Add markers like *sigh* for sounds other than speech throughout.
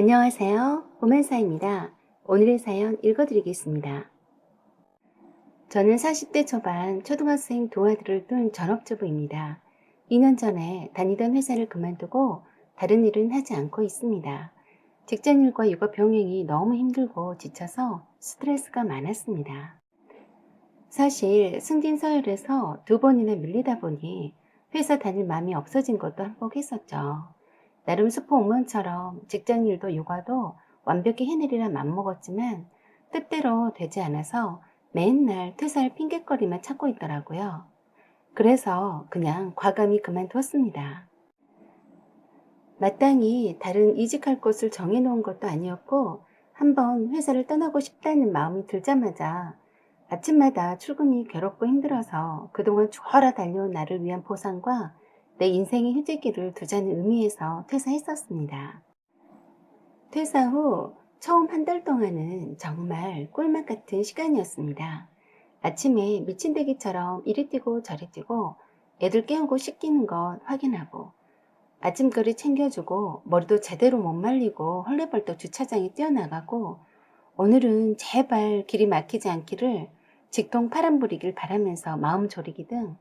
안녕하세요. 오만사입니다. 오늘의 사연 읽어드리겠습니다. 저는 40대 초반 초등학생 두 아들을 둔 전업주부입니다. 2년 전에 다니던 회사를 그만두고 다른 일은 하지 않고 있습니다. 직장일과 육아 병행이 너무 힘들고 지쳐서 스트레스가 많았습니다. 사실 승진 서열에서 두 번이나 밀리다 보니 회사 다닐 마음이 없어진 것도 한몫했었죠. 나름 수포 옹문처럼 직장일도 육아도 완벽히 해내리라 맘먹었지만 뜻대로 되지 않아서 맨날 퇴사할 핑계거리만 찾고 있더라고요. 그래서 그냥 과감히 그만두었습니다. 마땅히 다른 이직할 곳을 정해놓은 것도 아니었고 한번 회사를 떠나고 싶다는 마음이 들자마자 아침마다 출근이 괴롭고 힘들어서 그동안 죽어라 달려온 나를 위한 보상과 내 인생의 휴지기를 두자는 의미에서 퇴사했었습니다. 퇴사 후 처음 한 달 동안은 정말 꿀맛 같은 시간이었습니다. 아침에 미친 대기처럼 이리 뛰고 저리 뛰고 애들 깨우고 씻기는 것 확인하고 아침거리 챙겨주고 머리도 제대로 못 말리고 헐레벌떡 주차장에 뛰어나가고 오늘은 제발 길이 막히지 않기를 직통 파란불이길 바라면서 마음 졸이기 등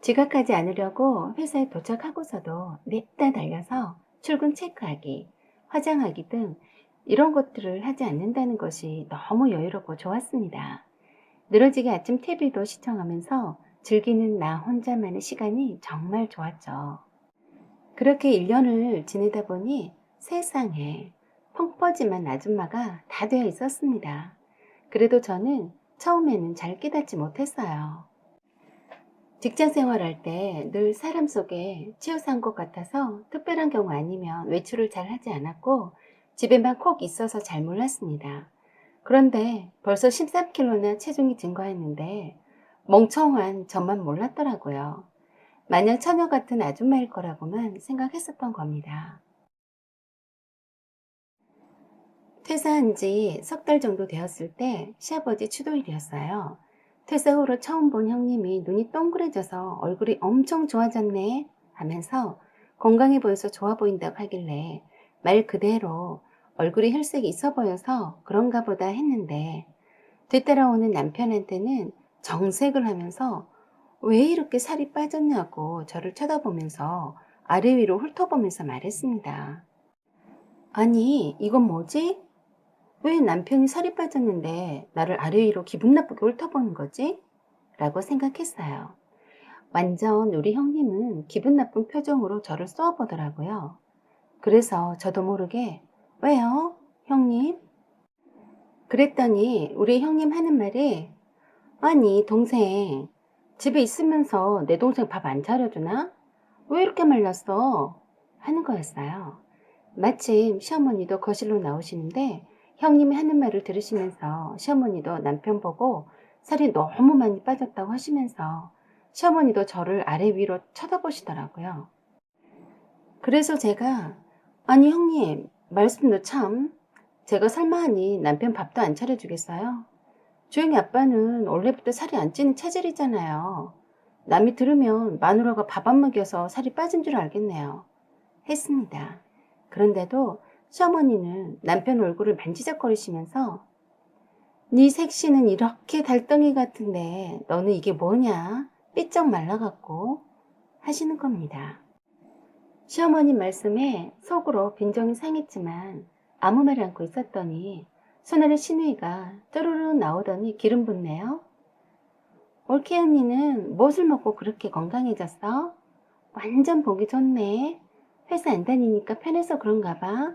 지각하지 않으려고 회사에 도착하고서도 냅다 달려서 출근 체크하기, 화장하기 등 이런 것들을 하지 않는다는 것이 너무 여유롭고 좋았습니다. 늘어지게 아침 TV도 시청하면서 즐기는 나 혼자만의 시간이 정말 좋았죠. 그렇게 1년을 지내다 보니 세상에 펑퍼짐한 아줌마가 다 되어 있었습니다. 그래도 저는 처음에는 잘 깨닫지 못했어요. 직장 생활할 때 늘 사람 속에 치여산 것 같아서 특별한 경우 아니면 외출을 잘 하지 않았고 집에만 콕 있어서 잘 몰랐습니다. 그런데 벌써 13kg나 체중이 증가했는데 멍청한 저만 몰랐더라고요. 마냥 처녀 같은 아줌마일 거라고만 생각했었던 겁니다. 퇴사한 지 석 달 정도 되었을 때 시아버지 추도일이었어요. 퇴사 후로 처음 본 형님이 눈이 동그래져서 얼굴이 엄청 좋아졌네 하면서 건강해 보여서 좋아 보인다고 하길래 말 그대로 얼굴이 혈색이 있어 보여서 그런가 보다 했는데 뒤따라오는 남편한테는 정색을 하면서 왜 이렇게 살이 빠졌냐고 저를 쳐다보면서 아래 위로 훑어보면서 말했습니다. 아니, 이건 뭐지? 왜 남편이 살이 빠졌는데 나를 아래 위로 기분 나쁘게 훑어보는 거지? 라고 생각했어요. 완전 우리 형님은 기분 나쁜 표정으로 저를 쏘아보더라고요. 그래서 저도 모르게 왜요? 형님? 그랬더니 우리 형님 하는 말이 아니 동생 집에 있으면서 내 동생 밥 안 차려주나? 왜 이렇게 말랐어? 하는 거였어요. 마침 시어머니도 거실로 나오시는데 형님이 하는 말을 들으시면서 시어머니도 남편 보고 살이 너무 많이 빠졌다고 하시면서 시어머니도 저를 아래 위로 쳐다보시더라고요. 그래서 제가 아니 형님 말씀도 참 제가 설마하니 남편 밥도 안 차려주겠어요? 주영이 아빠는 원래부터 살이 안 찌는 체질이잖아요. 남이 들으면 마누라가 밥 안 먹여서 살이 빠진 줄 알겠네요. 했습니다. 그런데도 시어머니는 남편 얼굴을 만지작거리시면서 네 색시는 이렇게 달덩이 같은데 너는 이게 뭐냐? 삐쩍 말라갖고 하시는 겁니다. 시어머니 말씀에 속으로 빈정이 상했지만 아무 말 않고 있었더니 손아래 신우이가 쪼르르 나오더니 기름 붓네요. 올케 언니는 무엇을 먹고 그렇게 건강해졌어? 완전 보기 좋네. 회사 안 다니니까 편해서 그런가 봐.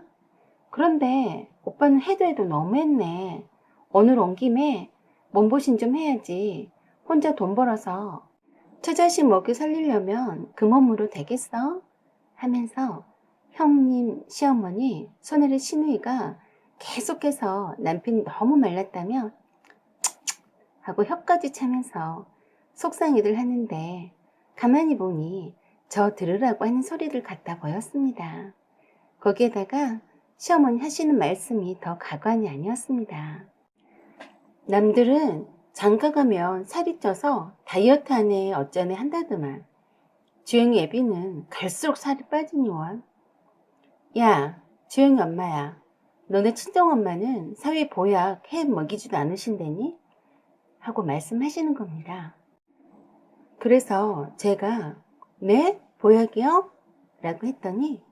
그런데 오빠는 해도 해도 너무했네. 오늘 온 김에 몸보신 좀 해야지. 혼자 돈 벌어서 처자식 먹여 살리려면 그 몸으로 되겠어? 하면서 형님, 시어머니, 손아래 신우이가 계속해서 남편이 너무 말랐다며 *tsk* 하고 혀까지 차면서 속상히들 하는데 가만히 보니 저 들으라고 하는 소리를 갖다 보였습니다. 거기에다가 시어머니 하시는 말씀이 더 가관이 아니었습니다. 남들은 장가 가면 살이 쪄서 다이어트 하네 어쩌네 한다더만 주영이 애비는 갈수록 살이 빠지니 원. 야, 주영이 엄마야, 너네 친정엄마는 사위 보약 해 먹이지도 않으신다니? 하고 말씀하시는 겁니다. 그래서 제가 네? 보약이요? 라고 했더니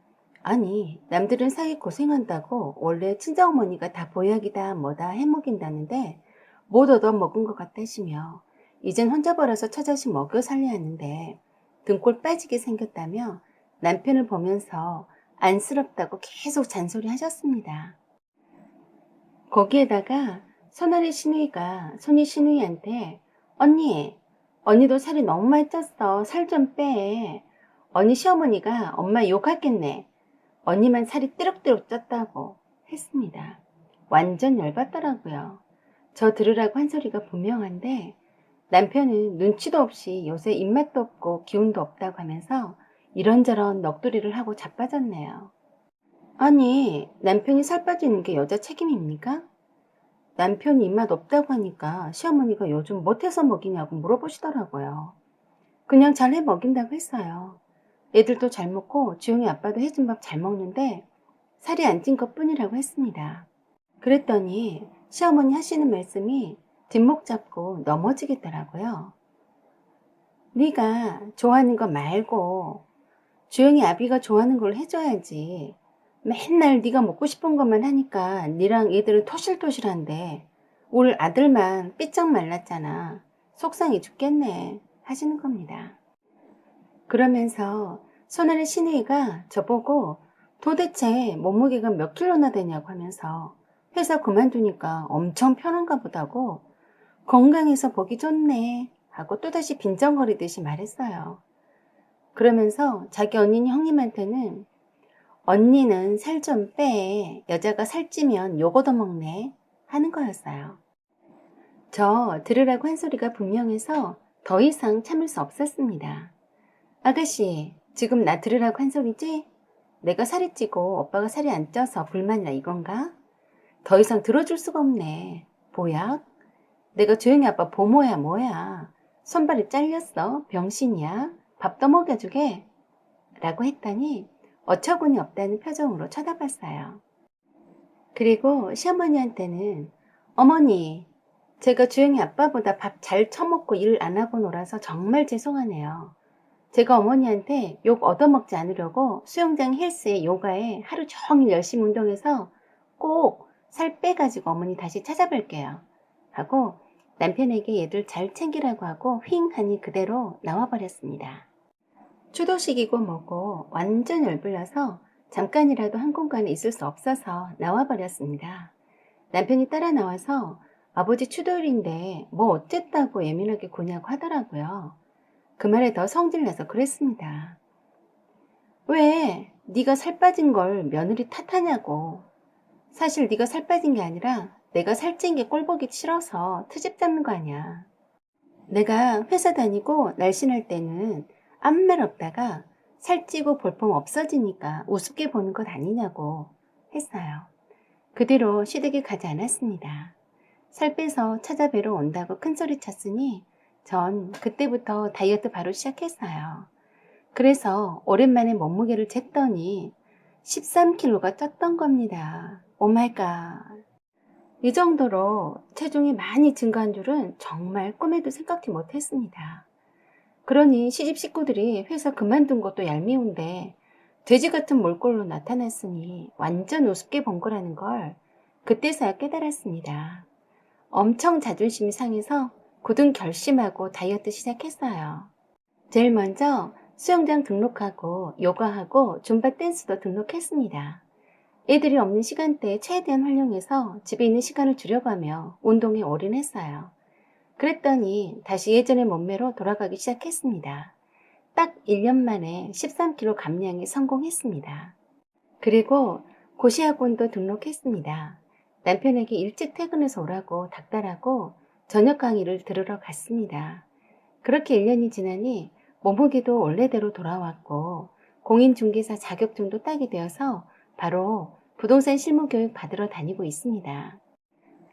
아니 남들은 사위 고생한다고 원래 친정어머니가 다 보약이다 뭐다 해먹인다는데 못 얻어 먹은 것 같다시며 이젠 혼자 벌어서 처자식 먹여 살려야 하는데 등골 빠지게 생겼다며 남편을 보면서 안쓰럽다고 계속 잔소리 하셨습니다. 거기에다가 손아래 신우이가 손이 신우이한테 언니 언니도 살이 너무 많이 쪘어 살 좀 빼. 언니 시어머니가 엄마 욕하겠네. 언니만 살이 띠룩띠룩 쪘다고 했습니다. 완전 열받더라고요. 저 들으라고 한 소리가 분명한데 남편은 눈치도 없이 요새 입맛도 없고 기운도 없다고 하면서 이런저런 넋두리를 하고 자빠졌네요. 아니, 남편이 살 빠지는 게 여자 책임입니까? 남편이 입맛 없다고 하니까 시어머니가 요즘 못해서 먹이냐고 물어보시더라고요. 그냥 잘 해 먹인다고 했어요. 애들도 잘 먹고 주영이 아빠도 해준 밥 잘 먹는데 살이 안 찐 것 뿐이라고 했습니다. 그랬더니 시어머니 하시는 말씀이 뒷목 잡고 넘어지겠더라고요. 네가 좋아하는 거 말고 주영이 아비가 좋아하는 걸 해줘야지. 맨날 네가 먹고 싶은 것만 하니까 네랑 애들은 토실토실한데 올 아들만 삐쩍 말랐잖아. 속상해 죽겠네 하시는 겁니다. 그러면서 손아래 신우이가 저보고 도대체 몸무게가 몇 킬로나 되냐고 하면서 회사 그만두니까 엄청 편한가 보다고 건강해서 보기 좋네 하고 또다시 빈정거리듯이 말했어요. 그러면서 자기 언니 형님한테는 언니는 살 좀 빼. 여자가 살찌면 욕 얻어먹네. 하는 거였어요. 저 들으라고 한 소리가 분명해서 더 이상 참을 수 없었습니다. 아가씨, 지금 나 들으라고 한 소리지? 내가 살이 찌고 오빠가 살이 안 쪄서 불만이라 이건가? 더 이상 들어줄 수가 없네. 보약? 내가 조용히 아빠 보모야 뭐야. 손발이 잘렸어. 병신이야. 밥도 먹여주게. 라고 했더니 어처구니 없다는 표정으로 쳐다봤어요. 그리고 시어머니한테는 어머니, 제가 주영이 아빠보다 밥 잘 처먹고 일 안 하고 놀아서 정말 죄송하네요. 제가 어머니한테 욕 얻어먹지 않으려고 수영장 헬스에 요가에 하루 종일 열심히 운동해서 꼭 살 빼가지고 어머니 다시 찾아뵐게요. 하고 남편에게 얘들 잘 챙기라고 하고 휑 하니 그대로 나와버렸습니다. 추도식이고 뭐고 완전 열불나서 잠깐이라도 한 공간에 있을 수 없어서 나와버렸습니다. 남편이 따라 나와서 아버지 추도일인데 뭐 어쨌다고 예민하게 구냐고 하더라고요. 그 말에 더 성질나서 그랬습니다. 왜 네가 살 빠진 걸 며느리 탓하냐고. 사실 네가 살 빠진 게 아니라 내가 살찐 게 꼴보기 싫어서 트집 잡는 거 아니야. 내가 회사 다니고 날씬할 때는 아무 말 없다가 살찌고 볼품 없어지니까 우습게 보는 것 아니냐고 했어요. 그 뒤로 시댁에 가지 않았습니다. 살 빼서 찾아뵈러 온다고 큰소리 쳤으니 전 그때부터 다이어트 바로 시작했어요. 그래서 오랜만에 몸무게를 쟀더니 13kg가 쪘던 겁니다. 오마이갓. 이 정도로 체중이 많이 증가한 줄은 정말 꿈에도 생각지 못했습니다. 그러니 시집 식구들이 회사 그만둔 것도 얄미운데 돼지 같은 몰골로 나타났으니 완전 우습게 본 거라는 걸 그때서야 깨달았습니다. 엄청 자존심이 상해서 굳은 결심하고 다이어트 시작했어요. 제일 먼저 수영장 등록하고 요가하고 줌바 댄스도 등록했습니다. 애들이 없는 시간대에 최대한 활용해서 집에 있는 시간을 줄여가며 운동에 올인했어요. 그랬더니 다시 예전의 몸매로 돌아가기 시작했습니다. 딱 1년 만에 13kg 감량에 성공했습니다. 그리고 고시학원도 등록했습니다. 남편에게 일찍 퇴근해서 오라고 닥달하고 저녁 강의를 들으러 갔습니다. 그렇게 1년이 지나니 몸무게도 원래대로 돌아왔고 공인중개사 자격증도 따게 되어서 바로 부동산 실무교육 받으러 다니고 있습니다.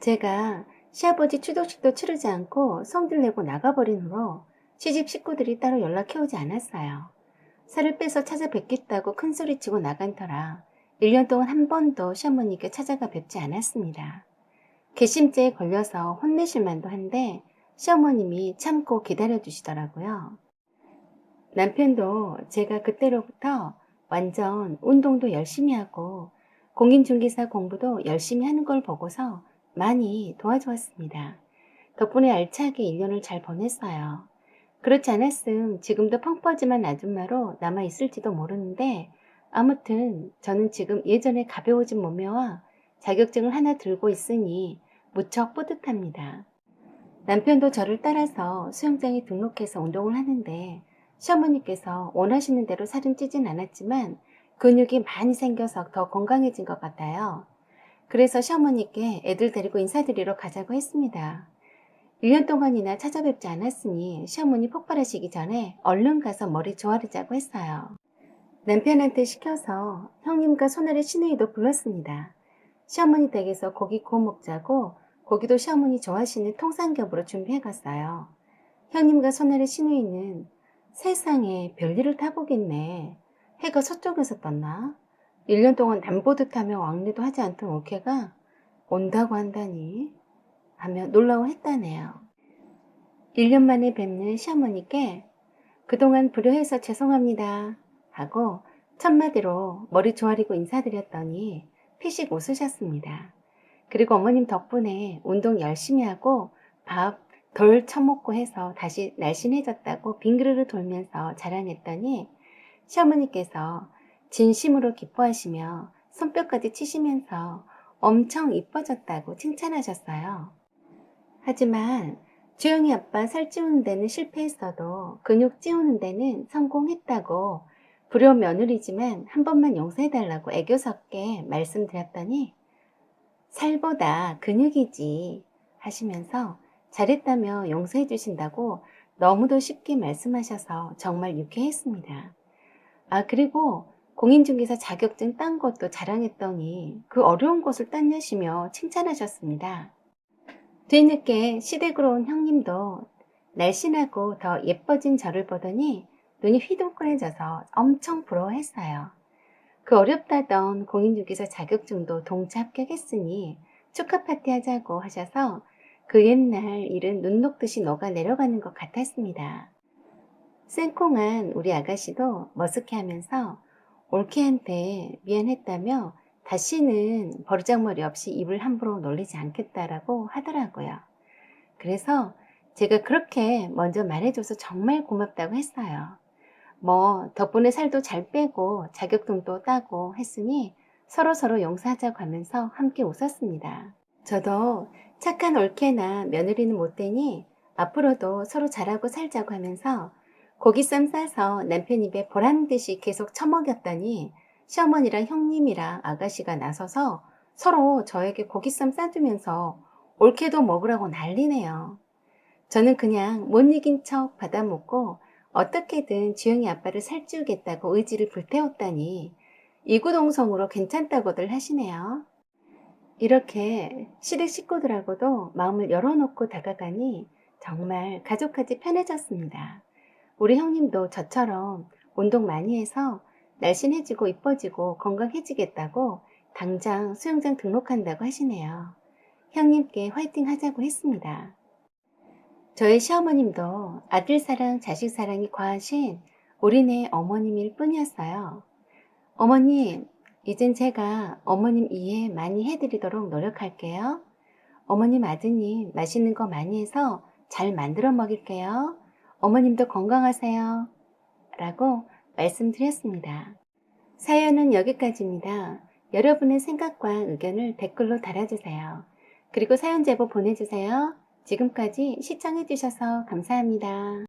제가 시아버지 추도식도 치르지 않고 성질 내고 나가버린 후로 시집 식구들이 따로 연락해오지 않았어요. 살을 빼서 찾아뵙겠다고 큰소리치고 나간 터라 1년 동안 한 번도 시어머니께 찾아가 뵙지 않았습니다. 괘씸죄에 걸려서 혼내실 만도 한데 시어머님이 참고 기다려 주시더라고요. 남편도 제가 그때로부터 완전 운동도 열심히 하고 공인중개사 공부도 열심히 하는 걸 보고서 많이 도와주었습니다. 덕분에 알차게 1년을 잘 보냈어요. 그렇지 않았음 지금도 펑퍼짐한 아줌마로 남아 있을지도 모르는데 아무튼 저는 지금 예전에 가벼워진 몸매와 자격증을 하나 들고 있으니 무척 뿌듯합니다. 남편도 저를 따라서 수영장에 등록해서 운동을 하는데 시어머니께서 원하시는 대로 살은 찌진 않았지만 근육이 많이 생겨서 더 건강해진 것 같아요. 그래서 시어머니께 애들 데리고 인사드리러 가자고 했습니다. 1년 동안이나 찾아뵙지 않았으니 시어머니 폭발하시기 전에 얼른 가서 머리 조아리자고 했어요. 남편한테 시켜서 형님과 손아래 시누이도 불렀습니다. 시어머니 댁에서 고기 구워 먹자고 고기도 시어머니 좋아하시는 통삼겹으로 준비해 갔어요. 형님과 손아래 시누이는 세상에 별일을 타보겠네. 해가 서쪽에서 떴나? 1년 동안 남보듯 하며 왕래도 하지 않던 올케가 온다고 한다니 하며 놀라워했다네요. 1년 만에 뵙는 시어머니께 그동안 불효해서 죄송합니다 하고 첫마디로 머리 조아리고 인사드렸더니 피식 웃으셨습니다. 그리고 어머님 덕분에 운동 열심히 하고 밥 덜 처먹고 해서 다시 날씬해졌다고 빙그르르 돌면서 자랑했더니 시어머니께서 진심으로 기뻐하시며 손뼉까지 치시면서 엄청 이뻐졌다고 칭찬하셨어요. 하지만 주영이 아빠 살 찌우는 데는 실패했어도 근육 찌우는 데는 성공했다고 불효 며느리지만 한 번만 용서해달라고 애교 섞게 말씀드렸더니 살보다 근육이지 하시면서 잘했다며 용서해 주신다고 너무도 쉽게 말씀하셔서 정말 유쾌했습니다. 아, 그리고 공인중개사 자격증 딴 것도 자랑했더니 그 어려운 것을 땄냐시며 칭찬하셨습니다. 뒤늦게 시댁으로 온 형님도 날씬하고 더 예뻐진 저를 보더니 눈이 휘둥그레져서 엄청 부러워했어요. 그 어렵다던 공인중개사 자격증도 동차 합격했으니 축하 파티 하자고 하셔서 그 옛날 일은 눈 녹듯이 녹아 내려가는 것 같았습니다. 생콩한 우리 아가씨도 머쓱해 하면서 올케한테 미안했다며 다시는 버르장머리 없이 입을 함부로 놀리지 않겠다라고 하더라고요. 그래서 제가 그렇게 먼저 말해줘서 정말 고맙다고 했어요. 뭐 덕분에 살도 잘 빼고 자격증도 따고 했으니 서로서로 용서하자고 하면서 함께 웃었습니다. 저도 착한 올케나 며느리는 못 되니 앞으로도 서로 잘하고 살자고 하면서 고기쌈 싸서 남편 입에 보란 듯이 계속 처먹였더니 시어머니랑 형님이랑 아가씨가 나서서 서로 저에게 고기쌈 싸주면서 올케도 먹으라고 난리네요. 저는 그냥 못 이긴 척 받아먹고 어떻게든 지영이 아빠를 살찌우겠다고 의지를 불태웠다니 이구동성으로 괜찮다고들 하시네요. 이렇게 시댁 식구들하고도 마음을 열어놓고 다가가니 정말 가족까지 편해졌습니다. 우리 형님도 저처럼 운동 많이 해서 날씬해지고 이뻐지고 건강해지겠다고 당장 수영장 등록한다고 하시네요. 형님께 화이팅 하자고 했습니다. 저희 시어머님도 아들 사랑, 자식 사랑이 과하신 우리네 어머님일 뿐이었어요. 어머님, 이젠 제가 어머님 이해 많이 해드리도록 노력할게요. 어머님 아드님 맛있는 거 많이 해서 잘 만들어 먹일게요. 어머님도 건강하세요. 라고 말씀드렸습니다. 사연은 여기까지입니다. 여러분의 생각과 의견을 댓글로 달아주세요. 그리고 사연 제보 보내주세요. 지금까지 시청해주셔서 감사합니다.